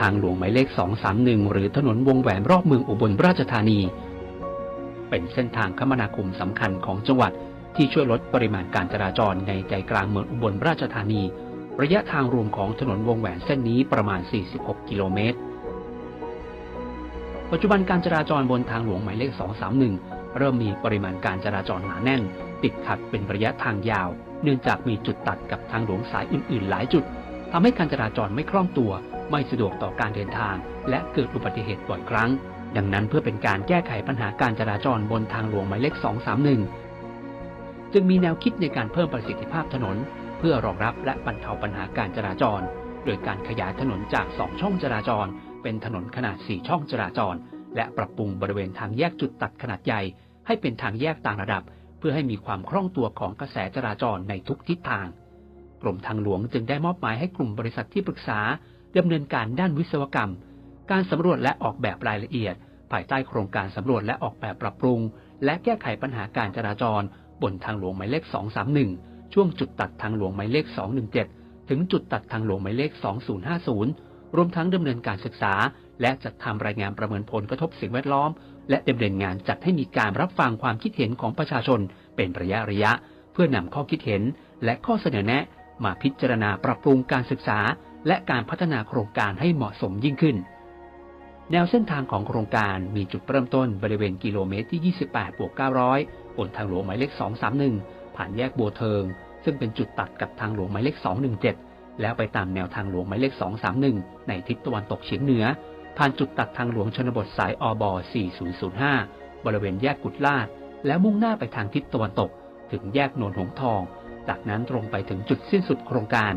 ทางหลวงหมายเลข 231 หรือถนนวงแหวนรอบเมืองอุบลราชธานี เป็นเส้นทางคมนาคมสำคัญของจังหวัดที่ช่วยลดปริมาณการจราจรในใจกลางเมืองอุบลราชธานี ระยะทางรวมของถนนวงแหวนเส้นนี้ประมาณ 46 กิโลเมตร ปัจจุบันการจราจรบนทางหลวงหมายเลข 231 เริ่มมีปริมาณการจราจรหนาแน่น ติดขัดเป็นระยะทางยาว เนื่องจากมีจุดตัดกับทางหลวงสายอื่น ๆ หลายจุดทำให้การจราจรไม่คล่องตัว ไม่สะดวกต่อการเดินทาง และเกิดอุบัติเหตุบ่อยครั้ง ดังนั้นเพื่อเป็นการแก้ไขปัญหาการจราจรบนทางหลวงหมายเลข 231 จึงมีแนวคิดในการเพิ่มประสิทธิภาพถนน เพื่อรองรับและบรรเทาปัญหาการจราจร โดยการขยายถนนจาก 2 ช่องจราจร เป็นถนนขนาด 4 ช่องจราจร และปรับปรุงบริเวณทางแยกจุดตัดขนาดใหญ่ ให้เป็นทางแยกต่างระดับ เพื่อให้มีความคล่องตัวของกระแสจราจรในทุกทิศทางกรมทางหลวงจึงได้มอบหมายให้กลุ่มบริษัทที่ปรึกษา ดำเนินการด้านวิศวกรรม การสำรวจและออกแบบรายละเอียด ภายใต้โครงการสำรวจและออกแบบปรับปรุง และแก้ไขปัญหาการจราจร บนทางหลวงหมายเลข 231 ช่วงจุดตัดทางหลวงหมายเลข 217 ถึงจุดตัดทางหลวงหมายเลข 2050 รวมทั้งดำเนินการศึกษา และจัดทำรายงานประเมินผลกระทบสิ่งแวดล้อม และดำเนินงานจัดให้มีการรับฟังความคิดเห็นของประชาชน เป็นระยะระยะ เพื่อนำข้อคิดเห็นและข้อเสนอแนะมาพิจารณาปรับปรุงการศึกษา และการพัฒนาโครงการให้เหมาะสมยิ่งขึ้น แนวเส้นทางของโครงการมีจุดเริ่มต้นบริเวณกิโลเมตรที่ 28บวก900 บนทางหลวงหมายเลข 231 ผ่านแยกบัวเทิง ซึ่งเป็นจุดตัดกับทางหลวงหมายเลข 217 แล้วไปตามแนวทางหลวงหมายเลข 231 ในทิศตะวันตกเฉียงเหนือ ผ่านจุดตัดทางหลวงชนบทสายอบ4005 บริเวณแยกกุดลาด แล้วมุ่งหน้าไปทางทิศตะวันตก ถึงแยกโนนหงทอง จากนั้นตรงไปถึงจุดสิ้นสุดโครงการ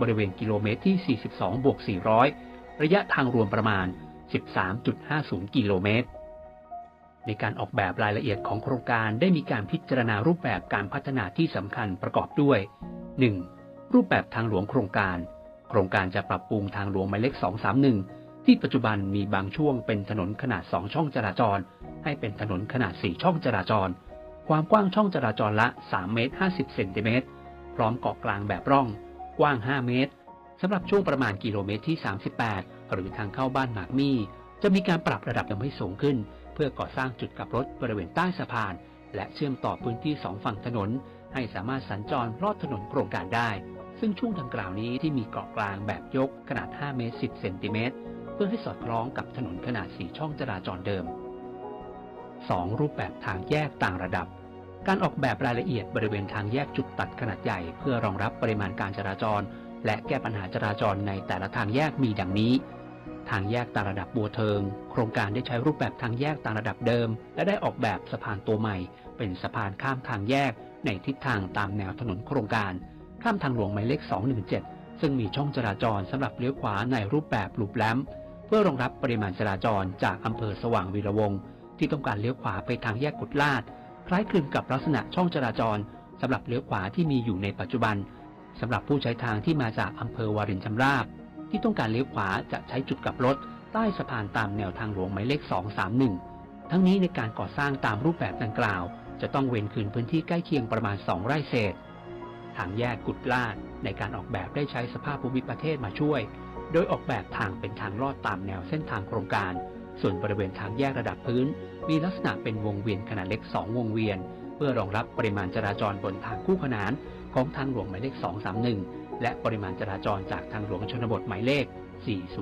บริเวณกิโลเมตรที่ 42บวก400 ระยะทางรวมประมาณ 13.50 กิโลเมตร ในการออกแบบรายละเอียดของโครงการได้มีการพิจารณารูปแบบการพัฒนาที่สำคัญประกอบด้วย 1. รูปแบบทางหลวงโครงการ โครงการจะปรับปรุงทางหลวงหมายเลข 231 ที่ปัจจุบันมีบางช่วงเป็นถนนขนาด 2 ช่องจราจร ให้เป็นถนนขนาด 4 ช่องจราจร ความกว้างช่องจราจรละ 3 เมตร 50 เซนติเมตร พร้อมเกาะกลางแบบร่อง กว้าง 5 เมตรสำหรับช่วงประมาณกิโลเมตรที่ 38 หรือทางเข้าบ้านหมากมี่ จะมีการปรับระดับยังไม่สูงขึ้น เพื่อก่อสร้างจุดกลับรถบริเวณใต้สะพาน และเชื่อมต่อพื้นที่สองฝั่งถนน ให้สามารถสัญจรลอดถนนโครงการได้ ซึ่งช่วงดังกล่าวนี้ที่มีเกาะกลางแบบยกขนาด 5 เมตร 10 เซนติเมตรเพื่อให้สอดคล้องกับถนนขนาด 4 ช่องจราจรเดิม 2. รูปแบบทางแยกต่างระดับ การออกแบบรายละเอียดบริเวณทางแยกจุดตัดขนาดใหญ่ เพื่อรองรับปริมาณการจราจร และแก้ปัญหาจราจรในแต่ละทางแยกมีดังนี้ ทางแยกต่างระดับบัวเทิง โครงการได้ใช้รูปแบบทางแยกต่างระดับเดิม และได้ออกแบบสะพานตัวใหม่ เป็นสะพานข้ามทางแยก ในทิศทางตามแนวถนนโครงการ ข้ามทางหลวงหมายเลข 217 ซึ่งมีช่องจราจรสำหรับเลี้ยวขวาในรูปแบบลูปแลมเพื่อรองรับปริมาณจราจรจากอำเภอสว่างวีระวงที่ต้องการเลี้ยวขวาไปทางแยกกุดลาด คล้ายคลึงกับลักษณะช่องจราจรสำหรับเลี้ยวขวาที่มีอยู่ในปัจจุบันสำหรับผู้ใช้ทางที่มาจากอำเภอวารินชำราบ ที่ต้องการเลี้ยวขวาจะใช้จุดกลับรถใต้สะพานตามแนวทางหลวงหมายเลข 231 ทั้งนี้ในการก่อสร้างตามรูปแบบดังกล่าว จะต้องเว้นคืนพื้นที่ใกล้เคียงประมาณ 2 ไร่เศษ ทางแยกกุดลาดในการออกแบบได้ใช้สภาพภูมิประเทศมาช่วย โดยออกแบบทางเป็นทางลอดตามแนวเส้นทางโครงการ ส่วนบริเวณทางแยกระดับพื้น มีลักษณะเป็นวงเวียนขนาดเล็ก 2 วงเวียน เพื่อรองรับปริมาณจราจรบนทางคู่ขนานของทางหลวงหมายเลข 231 และปริมาณจราจรจากทางหลวงชนบทหมายเลข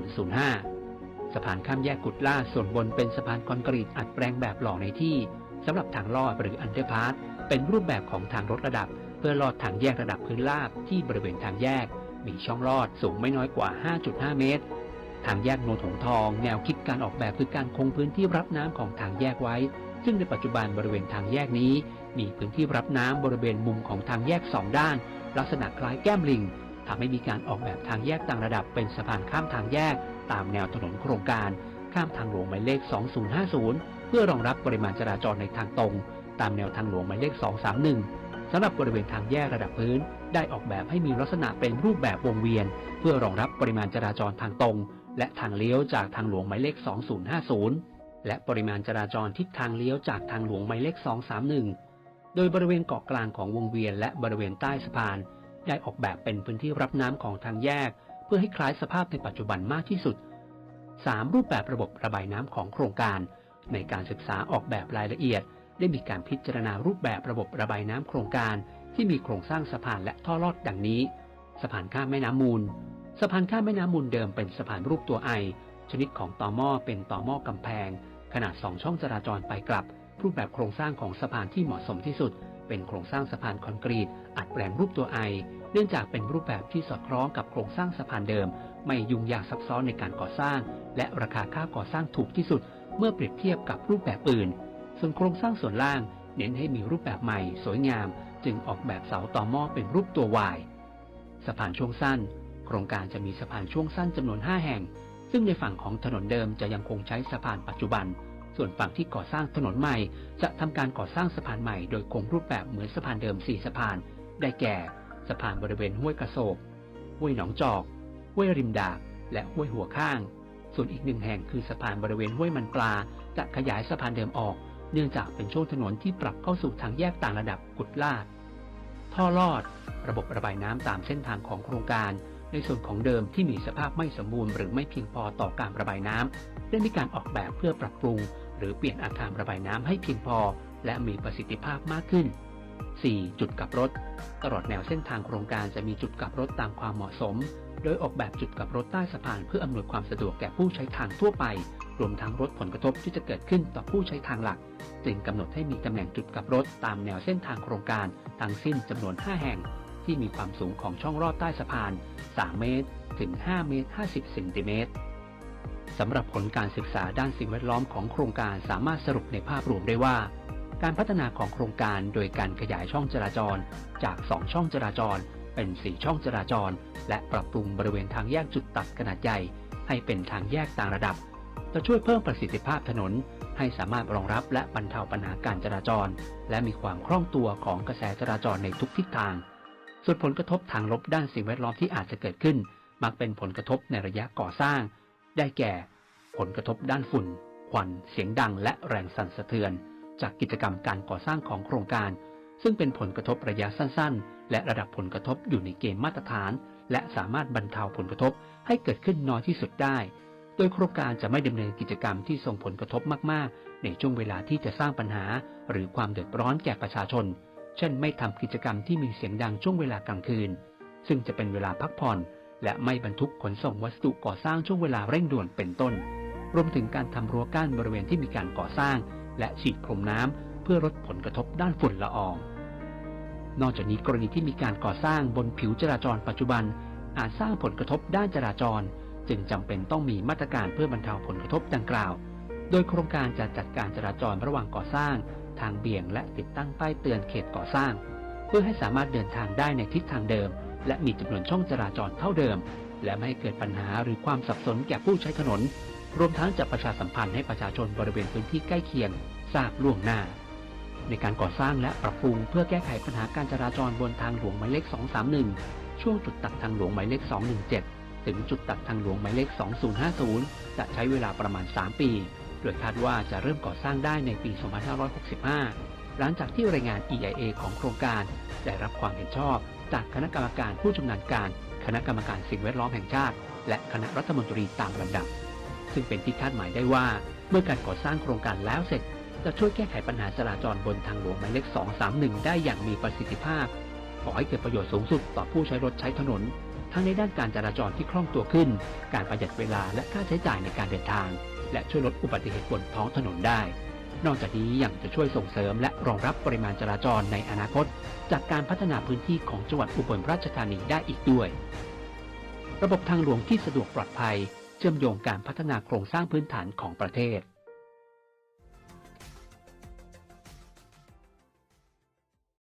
4005 สะพานข้ามแยกกุดล่าส่วนบนเป็นสะพานคอนกรีตอัดแปลงแบบหล่อในที่สำหรับทางลอดหรืออันเดอร์พาสเป็นรูปแบบของทางรถระดับ เพื่อลอดทางแยกระดับพื้นราบที่บริเวณทางแยก มีช่องลอดสูงไม่น้อยกว่า 5.5 เมตร ทางแยกโนนหงทอง แนวคิดการออกแบบคือการคงพื้นที่รับน้ำของทางแยกไว้ ซึ่งในปัจจุบันบริเวณทางแยกนี้ มีพื้นที่รับน้ำบริเวณมุมของทางแยกสองด้าน ลักษณะคล้ายแก้มลิงทำให้มีการออกแบบทางแยกต่างระดับเป็นสะพานข้ามทางแยก ตามแนวถนนโครงการ ข้ามทางหลวงหมายเลข 2050 เพื่อรองรับปริมาณจราจรในทางตรง ตามแนวทางหลวงหมายเลข 231สำหรับบริเวณทางแยกระดับพื้น ได้ออกแบบให้มีลักษณะเป็นรูปแบบวงเวียน เพื่อรองรับปริมาณจราจรทางตรง และทางเลี้ยวจากทางหลวงหมายเลข 2050 และปริมาณจราจรทิศทางเลี้ยวจากทางหลวงหมายเลข 231 โดยบริเวณเกาะกลางของวงเวียนและบริเวณใต้สะพาน ได้ออกแบบเป็นพื้นที่รับน้ำของทางแยก เพื่อให้คล้ายสภาพในปัจจุบันมากที่สุด 3. รูปแบบระบบระบายน้ำของโครงการ ในการศึกษาออกแบบรายละเอียด ได้มีการพิจารณารูปแบบระบบระบายน้ำโครงการ ที่มีโครงสร้างสะพานและท่อลอดดังนี้ สะพานข้ามแม่น้ำมูล สะพานข้ามแม่น้ำมูลเดิมเป็นสะพานรูปตัวไอ ชนิดของต่อหม้อเป็นต่อหม้อกำแพง ขนาดสองช่องจราจรไปกลับ รูปแบบโครงสร้างของสะพานที่เหมาะสมที่สุด เป็นโครงสร้างสะพานคอนกรีต อัดแปลงรูปตัวไอ เนื่องจากเป็นรูปแบบที่สอดคล้องกับโครงสร้างสะพานเดิม ไม่ยุ่งยากซับซ้อนในการก่อสร้าง และราคาค่าก่อสร้างถูกที่สุด เมื่อเปรียบเทียบกับรูปแบบอื่น ส่วนโครงสร้างส่วนล่าง เน้นให้มีรูปแบบใหม่ สวยงาม จึงออกแบบเสาต่อหม้อเป็นรูปตัววายสะพานช่วงสั้น รงการจะมีสะพานช่วงสั้นจำนวน 5 แห่ง ซึ่งในฝั่งของถนนเดิมจะยังคงใช้สะพานปัจจุบัน ส่วนฝั่งที่ก่อสร้างถนนใหม่ จะทำการก่อสร้างสะพานใหม่โดยคงรูปแบบเหมือนสะพานเดิม 4 สะพาน ได้แก่ สะพานบริเวณห้วยกระโศก ห้วยหนองจอก ห้วยริมดากและห้วยหัวข้าง ส่วนอีกหนึ่งแห่งคือสะพานบริเวณห้วยมันปลา จะขยายสะพานเดิมออก เนื่องจากเป็นช่วงถนนที่ปรับเข้าสู่ทางแยกต่างระดับกุดลาดท่อลอด ระบบระบายน้ำตามเส้นทางของโครงการ ในส่วนของเดิมที่มีสภาพไม่สมบูรณ์หรือไม่เพียงพอต่อการระบายน้ำได้มีการออกแบบเพื่อปรับปรุง หรือเปลี่ยนอาคารระบายน้ำให้เพียงพอ และมีประสิทธิภาพมากขึ้น 4. จุดกลับรถ ตลอดแนวเส้นทางโครงการจะมีจุดกลับรถตามความเหมาะสม โดยออกแบบจุดกลับรถใต้สะพานเพื่ออำนวยความสะดวกแก่ผู้ใช้ทางทั่วไป รวมทั้งลดผลกระทบที่จะเกิดขึ้นต่อผู้ใช้ทางหลัก จึงกำหนดให้มีตำแหน่งจุดกลับรถตามแนวเส้นทางโครงการทั้งสิ้นจำนวน 5 แห่ง ที่มีความสูงของช่องรอดใต้สะพาน 3 เมตร ถึง 5 เมตร 50 เซนติเมตรสำหรับผลการศึกษาด้านสิ่งแวดล้อมของโครงการสามารถสรุปในภาพรวมได้ว่า การพัฒนาของโครงการโดยการขยายช่องจราจร จาก 2 ช่องจราจร เป็น 4 ช่องจราจร และปรับปรุงบริเวณทางแยกจุดตัดขนาดใหญ่ ให้เป็นทางแยกต่างระดับ จะช่วยเพิ่มประสิทธิภาพถนน ให้สามารถรองรับและบรรเทาปัญหาการจราจร และมีความคล่องตัวของกระแสจราจรในทุกทิศทาง ส่วนผลกระทบทางลบด้านสิ่งแวดล้อมที่อาจจะเกิดขึ้น มักเป็นผลกระทบในระยะก่อสร้าง ได้แก่ ผลกระทบด้านฝุ่น ควัน เสียงดัง และแรงสั่นสะเทือน จากกิจกรรมการก่อสร้างของโครงการ ซึ่งเป็นผลกระทบระยะสั้น ๆ และระดับผลกระทบอยู่ในเกณฑ์มาตรฐาน และสามารถบรรเทาผลกระทบให้เกิดขึ้นน้อยที่สุดได้ โดยโครงการจะไม่ดำเนินกิจกรรมที่ส่งผลกระทบมาก ๆ ในช่วงเวลาที่จะสร้างปัญหา หรือความเดือดร้อนแก่ประชาชน เช่นไม่ทำกิจกรรมที่มีเสียงดังช่วงเวลากลางคืน ซึ่งจะเป็นเวลาพักผ่อน และไม่บรรทุกขนส่งวัสดุก่อสร้างช่วงเวลาเร่งด่วนเป็นต้น รวมถึงการทำรั้วกั้นบริเวณที่มีการก่อสร้าง และฉีดพรมน้ำเพื่อลดผลกระทบด้านฝุ่นละออง นอกจากนี้กรณีที่มีการก่อสร้างบนผิวจราจรปัจจุบัน อาจสร้างผลกระทบด้านจราจร จึงจำเป็นต้องมีมาตรการเพื่อบรรเทาผลกระทบดังกล่าว โดยโครงการจะจัดการจราจรระหว่างก่อสร้าง ทางเบี่ยงและติดตั้งป้ายเตือนเขตก่อสร้าง เพื่อให้สามารถเดินทางได้ในทิศทางเดิม และมีจำนวนช่องจราจรเท่าเดิม และไม่ให้เกิดปัญหาหรือความสับสนแก่ผู้ใช้ถนน รวมทั้งจะประชาสัมพันธ์ให้ประชาชนบริเวณพื้นที่ใกล้เคียงทราบล่วงหน้า ในการก่อสร้างและปรับปรุงเพื่อแก้ไขปัญหาการจราจรบนทางหลวงหมายเลข 231 ช่วงจุดตัดทางหลวงหมายเลข 217 ถึงจุดตัดทางหลวงหมายเลข 2050 จะใช้เวลาประมาณ 3 ปี โดยคาดว่าจะเริ่มก่อสร้างได้ในปี 2565 หลังจากที่รายงาน EIA ของโครงการ ได้รับความเห็นชอบ จากคณะกรรมการผู้ชำนาญการ คณะกรรมการสิ่งแวดล้อมแห่งชาติ และคณะรัฐมนตรีตามลำดับ ซึ่งเป็นที่คาดหมายได้ว่า เมื่อการก่อสร้างโครงการแล้วเสร็จ จะช่วยแก้ไขปัญหาจราจรบนทางหลวงหมายเลข 231 ได้อย่างมีประสิทธิภาพ ขอให้เกิดประโยชน์สูงสุดต่อผู้ใช้รถใช้ถนน ทั้งในด้านการจราจรที่คล่องตัวขึ้น การประหยัดเวลาและค่าใช้จ่ายในการเดินทาง และช่วยลดอุบัติเหตุบนท้องถนนได้ นอกจากนี้ยังจะช่วยส่งเสริมและรองรับปริมาณจราจรในอนาคต จากการพัฒนาพื้นที่ของจังหวัดอุบลราชธานีได้อีกด้วย ระบบทางหลวงที่สะดวกปลอดภัย เชื่อมโยงการพัฒนาโครงสร้างพื้นฐานของประเทศ